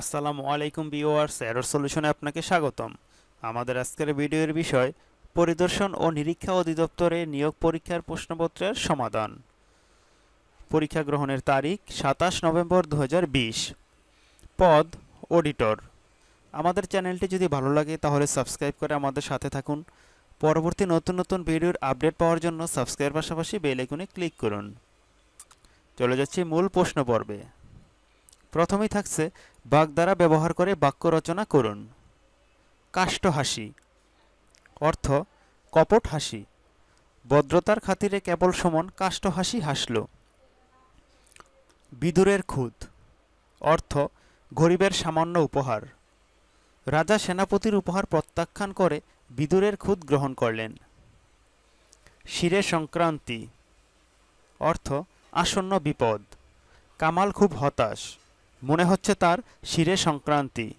আসসালামু আলাইকুম viewers, error সলিউশনে আপনাকে স্বাগতম। আমাদের আজকের ভিডিওর বিষয়, পরিদর্শন ও নিরীক্ষা অধিদপ্তরে নিয়োগ পরীক্ষার প্রশ্নপত্রের সমাধান। পরীক্ষা গ্রহণের তারিখ, সাতাশ নভেম্বর দু হাজার বিশ। পদ, অডিটর। আমাদের চ্যানেলটি যদি ভালো লাগে তাহলে সাবস্ক্রাইব করে আমাদের সাথে থাকুন। পরবর্তী নতুন নতুন ভিডিওর আপডেট পাওয়ার জন্য সাবস্ক্রাইব পাশাপাশি বেল ক্লিক করুন। চলে যাচ্ছি মূল প্রশ্ন পর্বে। প্রথমেই থাকছে বাক দ্বারা ব্যবহার করে বাক্য রচনা করুন। কাষ্ট হাসি। অর্থ, কপট হাসি। ভদ্রতার খাতিরে কেবল সমন কাষ্ঠ হাসি হাসল। বিদুরের খুদ অর্থ, গরিবের সামান্য উপহার। রাজা সেনাপতির উপহার প্রত্যাখ্যান করে বিদুরের খুদ গ্রহণ করলেন। শিরে সংক্রান্তি। অর্থ, আসন্ন বিপদ। কামাল খুব হতাশ। মনে হচ্ছে তার শিরে সংক্রান্তি।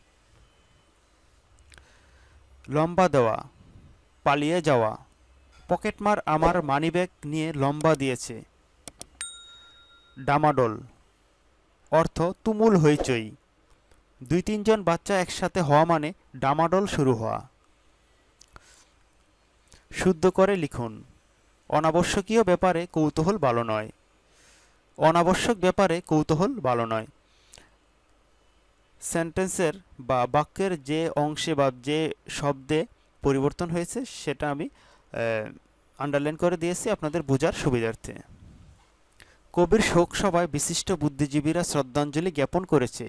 লম্বা দেওয়া, পালিয়ে যাওয়া পকেটমার আমার মানিব্যাগ নিয়ে লম্বা দিয়েছে। ডামাডোল, অর্থ তুমুল হইচই। দুই তিনজন বাচ্চা একসাথে হওয়া মানে ডামাডোল শুরু হওয়া। শুদ্ধ করে লিখুন, অনাবশ্যকীয় ব্যাপারে কৌতূহল ভালো নয়। অনাবশ্যক ব্যাপারে কৌতূহল ভালো নয়। সেন্টেন্সের বা বাক্যের যে অংশে বা যে শব্দে পরিবর্তন হয়েছে, সেটা আমি আন্ডারলাইন করে দিয়েছি আপনাদের বোঝার সুবিধার্থে। কবির শোক সভায় বিশিষ্ট বুদ্ধিজীবীরা শ্রদ্ধাঞ্জলি জ্ঞাপন করেছে।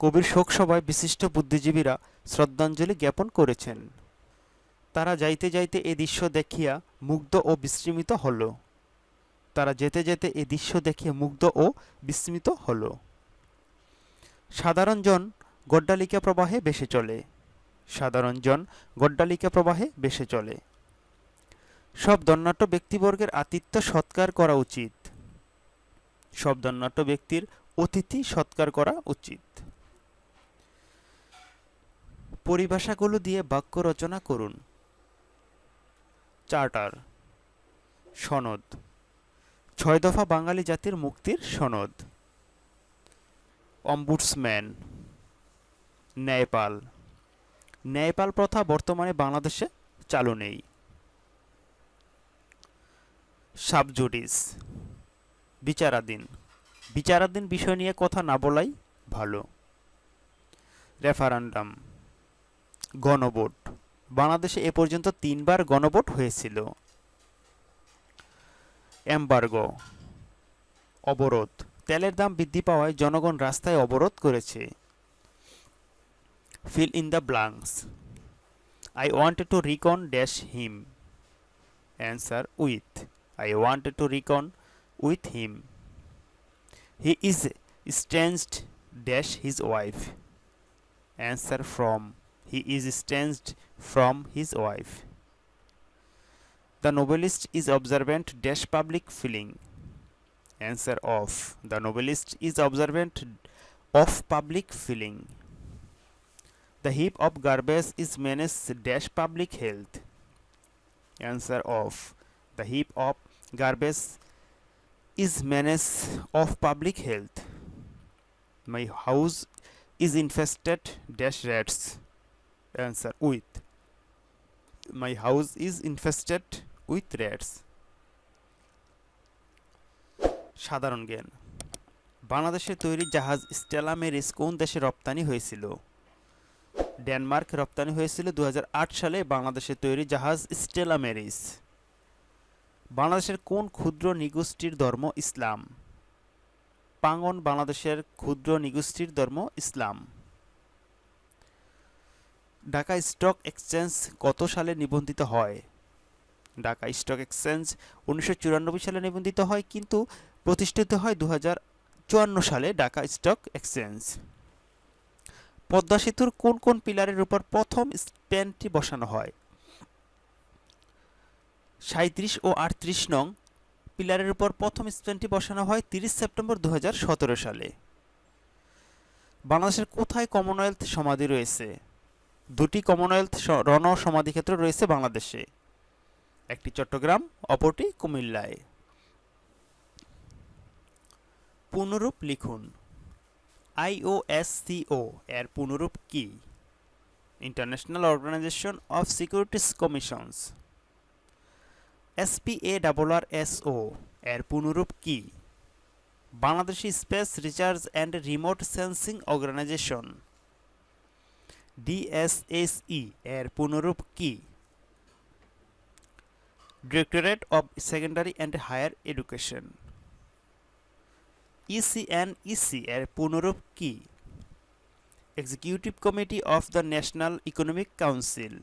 কবির শোক সভায় বিশিষ্ট বুদ্ধিজীবীরা শ্রদ্ধাঞ্জলি জ্ঞাপন করেছেন। তারা যাইতে যাইতে এ দৃশ্য দেখিয়া মুগ্ধ ও বিস্মিত হল। তারা যেতে যেতে এ দৃশ্য দেখিয়া মুগ্ধ ও বিস্মিত হলো। সাধারণ জন গড্ডালিকা প্রবাহে বেসে চলে। সাধারণ জন গড্ডালিকা প্রবাহে বেসে চলে। সব দন্নাট্য ব্যক্তিবর্গের আতিথ্য সৎকার করা উচিত। সব দন্নাট্য ব্যক্তির অতিথি সৎকার করা উচিত। পরিভাষাগুলো দিয়ে বাক্য রচনা করুন। চার্টার, সনদ। ছয় দফা বাঙালি জাতির মুক্তির সনদ। অম্বুডসম্যান ন্যায়পাল ন্যায়পাল প্রথা বর্তমানে বাংলাদেশে চালু নেই। সাবজুডিস, বিচারাধীন। বিচারাধীন বিষয় নিয়ে কথা না বলাই ভালো। রেফারেন্ডাম, গণভোট। বাংলাদেশে এ পর্যন্ত তিনবার গণভোট হয়েছিল। এম্বার্গো, অবরোধ। তেলের দাম বৃদ্ধি পাওয়ায় জনগণ রাস্তায় অবরোধ করেছে। Fill in the blanks I wanted to reckon dash him answer with I wanted to reckon with him he is estranged dash his wife answer from he is estranged from his wife the novelist is observant dash public feeling Answer of. The novelist is observant of public feeling. The heap of garbage is menace dash public health. Answer of. The heap of garbage is menace of public health. My house is infested dash rats. Answer with. My house is infested with rats. সাধারণ জ্ঞান। বাংলাদেশে তৈরি জাহাজ Stella Mary's কোন দেশে রপ্তানি হয়েছিল? Denmark রপ্তানি হয়েছিল দু সালে বাংলাদেশে তৈরি জাহাজ স্টেলা মেরিস বাংলাদেশের কোন ক্ষুদ্র নিগোষ্ঠীর ধর্ম ইসলাম? পাঙ্গন বাংলাদেশের ক্ষুদ্র নিগোষ্ঠীর ধর্ম ইসলাম। ঢাকা স্টক এক্সচেঞ্জ কত সালে নিবন্ধিত হয়? ঢাকা স্টক এক্সচেঞ্জ উনিশশো চুরানব্বই সালে নিবন্ধিত হয়, কিন্তু প্রতিষ্ঠিত হয় দু হাজার চুয়ান্ন সালে ঢাকা স্টক এক্সচেঞ্জ। পদ্মা সেতুর কোন কোন পিলারের উপর প্রথম স্প্যানটি বসানো হয়? সাঁত্রিশ ও আটত্রিশ নং পিলারের উপর প্রথম স্প্যানটি বসানো হয় তিরিশ সেপ্টেম্বর দু হাজার সতেরো সালে। বাংলাদেশের কোথায় কমনওয়েলথ সমাধি রয়েছে? দুটি কমনওয়েলথ রণ, সমাধিক্ষেত্র রয়েছে বাংলাদেশে। একটি চট্টগ্রাম, অপরটি কুমিল্লায়। পুনরূপ লিখুন। আইওএসসিও এর পুনরূপ কি? International organisation of securities commissions SPA double R SO এর পুনরূপ কি? Bangladeshi space research and remote sensing organisation. DSSE এর পুনরূপ কি? Directorate of secondary and higher education. ECNEC এর পুনরূপ কি? Executive committee of the national economic council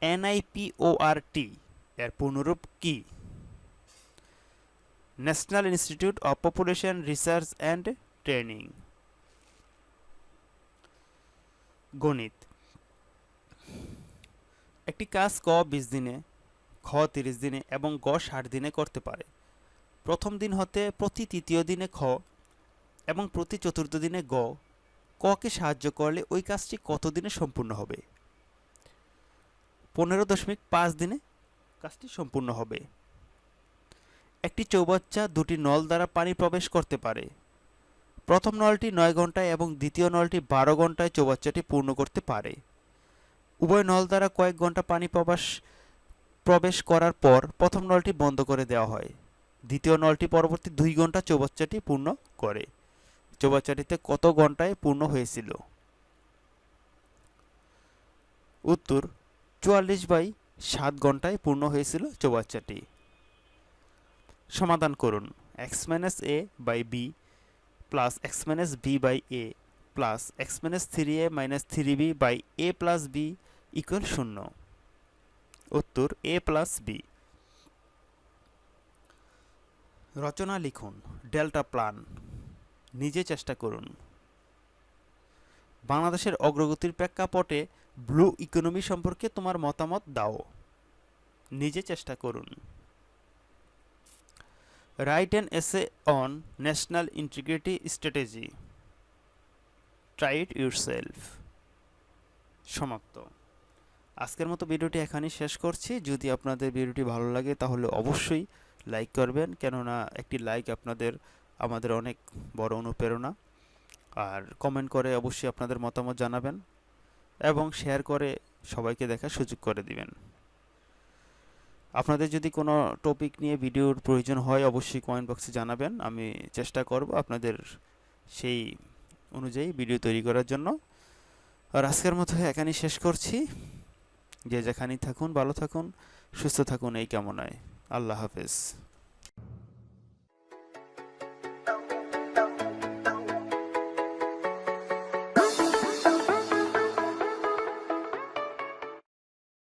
NIPORT এর পুনরূপ কি? National institute of population research and training গণিত. একটি কাজ ক বিশ দিনে, খ তিরিশ দিনে এবং গ ষাট দিনে করতে পারে। প্রথম দিন হতে প্রতি তৃতীয় দিনে খ এবং প্রতি চতুর্থ দিনে গ। ককে সাহায্য করলে ওই কাজটি কত দিনে সম্পূর্ণ হবে? পনেরো দশমিক পাঁচ দিনে কাজটি সম্পূর্ণ হবে। একটি চৌবাচ্চা দুটি নল দ্বারা পানি প্রবেশ করতে পারে। প্রথম নলটি নয় ঘন্টায় এবং দ্বিতীয় নলটি বারো ঘন্টায় চৌবাচ্চাটি পূর্ণ করতে পারে। উভয় নল দ্বারা কয়েক ঘণ্টা পানি প্রবেশ প্রবেশ করার পর প্রথম নলটি বন্ধ করে দেওয়া হয়। দ্বিতীয় নলটি পরবর্তী দুই ঘণ্টা চৌবাচ্চাটি পূর্ণ করে। চৌবাচ্চাটিতে কত ঘন্টায় পূর্ণ হয়েছিল? উত্তর, চুয়াল্লিশ বাই সাত ঘন্টায় পূর্ণ হয়েছিল চৌবাচ্চাটি। সমাধান করুন। X minus a by b plus x minus b by a plus x minus three a minus three b by a plus b equal শূন্য। উত্তর, এ প্লাস বি। রচনা লিখুন, ডেল্টা প্লান। নিজে চেষ্টা করুন। বাংলাদেশের অগ্রগতির প্রেক্ষাপটে ব্লু ইকোনমি সম্পর্কে তোমার মতামত দাও। নিজে চেষ্টা করুন। Write an essay on national integrity strategy. Try it yourself সমাপ্ত। আজকের মতো ভিডিওটি এখানেই শেষ করছি। যদি আপনাদের ভিডিওটি ভালো লাগে তাহলে অবশ্যই লাইক করবেন, কেননা একটি লাইক আপনাদের, আমাদের অনেক বড় অনুপ্রেরণা। আর কমেন্ট করে অবশ্যই আপনাদের মতামত জানাবেন এবং শেয়ার করে সবাইকে দেখার সুযোগ করে দিবেন। আপনাদের যদি কোনো টপিক নিয়ে ভিডিওর প্রয়োজন হয়, অবশ্যই কমেন্ট বক্সে জানাবেন। আমি চেষ্টা করব আপনাদের সেই অনুযায়ী ভিডিও তৈরি করার জন্য। আর আজকের মতো এখানেই শেষ করছি। যে যেখানেই থাকুন, ভালো থাকুন, সুস্থ থাকুন, এই কামনায়। আল্লাহ হাফেজ।